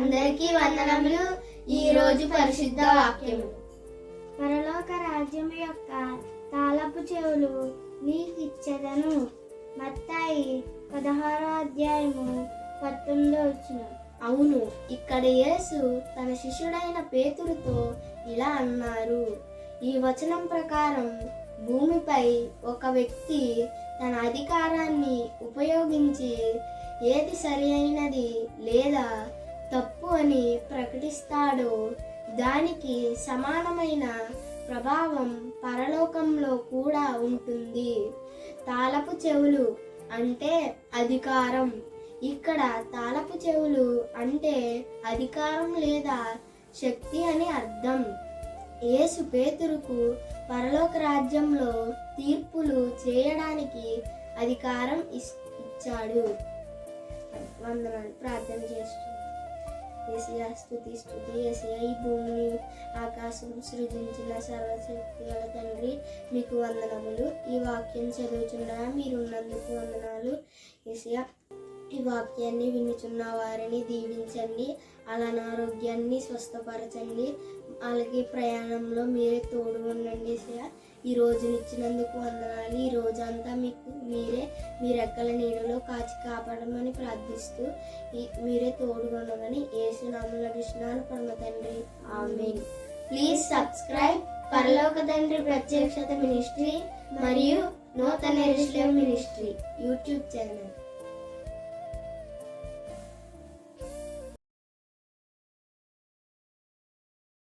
అందరికీ వందనములు. ఈ రోజు పరిశుద్ధ వాక్యము. పరలోక రాజ్యం యొక్క తాళపు చెవులు నీకిచ్చదను. మత్తాయి పదహారో అధ్యాయము పంతొమ్మిదో వచ్చిన అవును ఇక్కడ యేసు తన శిష్యుడైన పేతురుతో ఇలా అన్నారు. ఈ వచనం ప్రకారం భూమిపై ఒక వ్యక్తి తన అధికారాన్ని ఉపయోగించి ఏది సరి అయినది లేదా తప్పు అని ప్రకటిస్తాడో. దానికి సమానమైన ప్రభావం పరలోకంలో కూడా ఉంటుంది. తాళపు చెవులు అంటే అధికారం. ఇక్కడ తాళపు చెవులు అంటే అధికారం లేదా శక్తి అని అర్థం. యేసు పేతురుకు పరలోక రాజ్యంలో తీర్పులు చేయడానికి అధికారం ఇచ్చాడు. వందనాలు. ప్రార్థన చేస్తున్నాను ఏసియా స్థుతి స్థుతి ఏసియా ఈ భూమిని ఆకాశం సృజించిన సర్వశక్తిగల తండ్రి మీకు వందనములు ఈ వాక్యం చదువుచున్నా మీరున్నందుకు వందనాలు ఏసియా ఈ వాక్యాన్ని వినుచున్న వారిని దీవించండి అలా అనారోగ్యాన్ని స్వస్థపరచండి అలాగే ప్రయాణంలో మీరే తోడు ఉండండి ఏసయ్య ఈ రోజునిచ్చినందుకు వందనాలు. ఈ రోజంతా మీకు మీరే మీ రెక్కల నీడలో కాచి కాపాడమని ప్రార్థిస్తూ మీరే తోడుగా ఉండమని ఏసునామల విష్ణాను పరమ తండ్రి. ఆమెన్. ప్లీజ్ సబ్స్క్రైబ్ పరలోక తండ్రి ప్రత్యక్షత మినిస్ట్రీ మరియు నూతన ఎరుసలేం మినిస్ట్రీ యూట్యూబ్ ఛానల్.